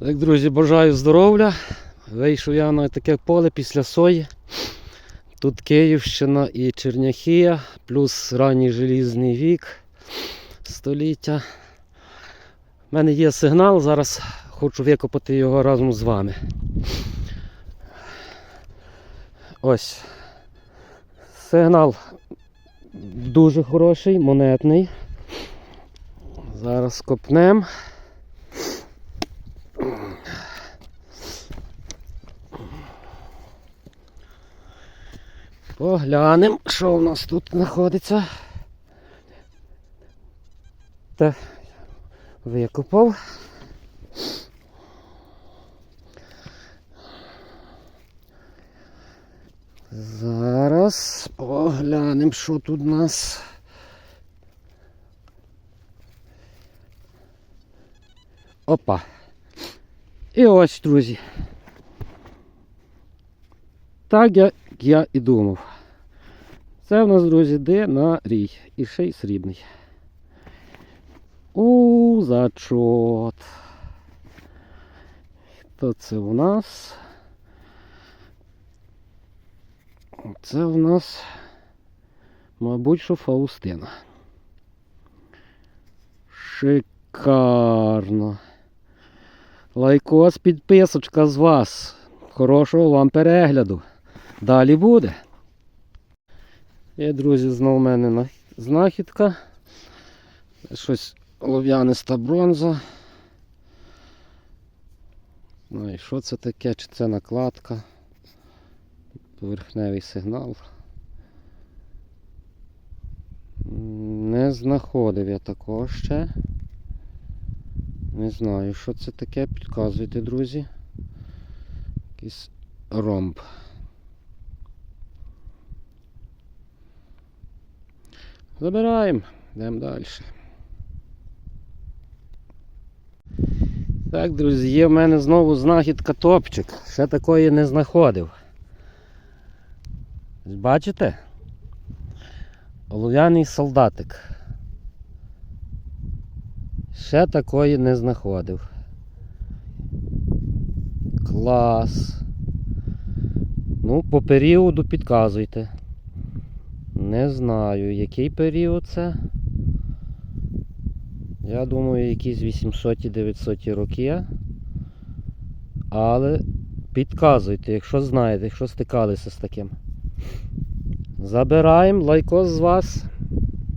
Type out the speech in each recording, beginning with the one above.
Так, друзі, бажаю здоров'я. Вийшов я на таке поле після сої. Тут Київщина і Черняхія, плюс ранній желізний вік століття. У мене є сигнал, зараз хочу викопати його разом з вами. Ось. Сигнал дуже хороший, монетний. Зараз копнем. Поглянемо, що у нас тут знаходиться. Та викопав. Зараз поглянемо, що тут у нас. Опа. І ось, друзі. Так як я і думав. Це в нас, друзі, динарій. І ще й срібний. У зачот. Хто це у нас? Це у нас, мабуть, що Фаустина. Шикарно. Лайкос, підписочка з вас. Хорошого вам перегляду. Далі буде. І, друзі, знову в мене на- знахідка. Щось олов'яниста бронза. Ну і що це таке? Чи це накладка? Поверхневий сигнал. Не знаходив я такого ще. Не знаю, що це таке, підказуйте, друзі. Якийсь ромб. Забираємо, йдемо далі. Так, друзі, в мене знову знахідка топчик. Ще такої не знаходив. Бачите? Олов'яний солдатик. Ще такої не знаходив. Клас. Ну, по періоду підказуйте. Не знаю, який період це. Я думаю, якісь 800-900 роки. Але підказуйте, якщо знаєте, якщо стикалися з таким. Забираємо лайкос з вас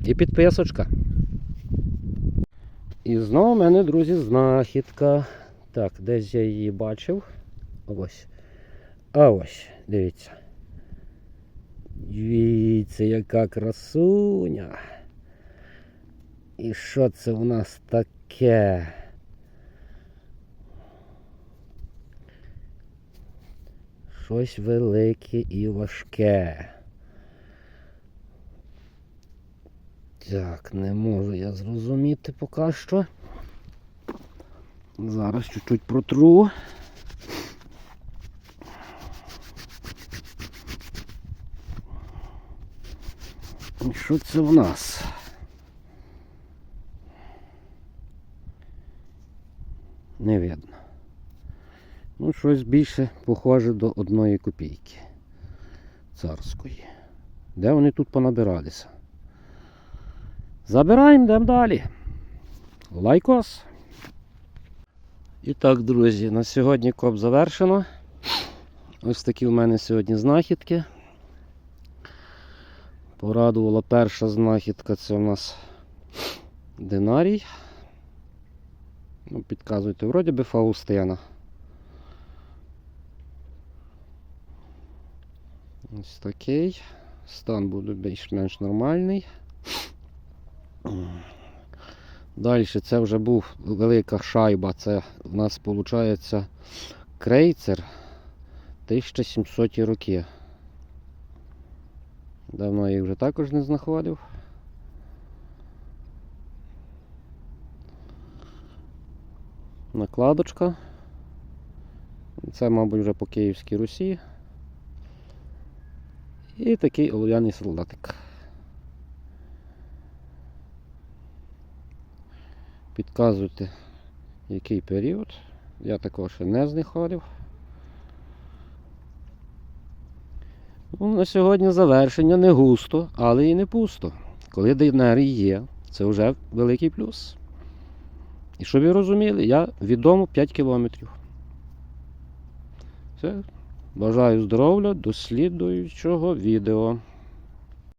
і підписочка. І знову в мене, друзі, знахідка. Так, десь я її бачив. Ось. А ось, дивіться. Дивіться, яка красуня. І що це у нас таке? Щось велике і важке. Так, не можу я зрозуміти поки що. Зараз чуть-чуть протру. Що це в нас? Не видно. Ну, щось більше похоже до одної копійки царської. Де вони тут понабиралися? Забираємо, йдемо далі. Лайкос. І так, друзі, на сьогодні коп завершено. Ось такі в мене сьогодні знахідки. Порадувала перша знахідка, це у нас динарій. Ну, підказуйте, вроді би Фаустина. Ось такий. Стан буде більш-менш нормальний. Далі це вже був велика шайба. Це у нас виходить крейцер 1700 роки. Давно їх вже також не знаходив. Накладочка. Це, мабуть, вже по Київській Русі. І такий олов'яний солдатик. Підказуйте, який період. Я такого ще не знаходив. Ну, на сьогодні завершення не густо, але і не пусто. Коли динарій є, це вже великий плюс. І щоб ви розуміли, я від дому 5 кілометрів. Все. Бажаю здоров'я дослідуючого відео.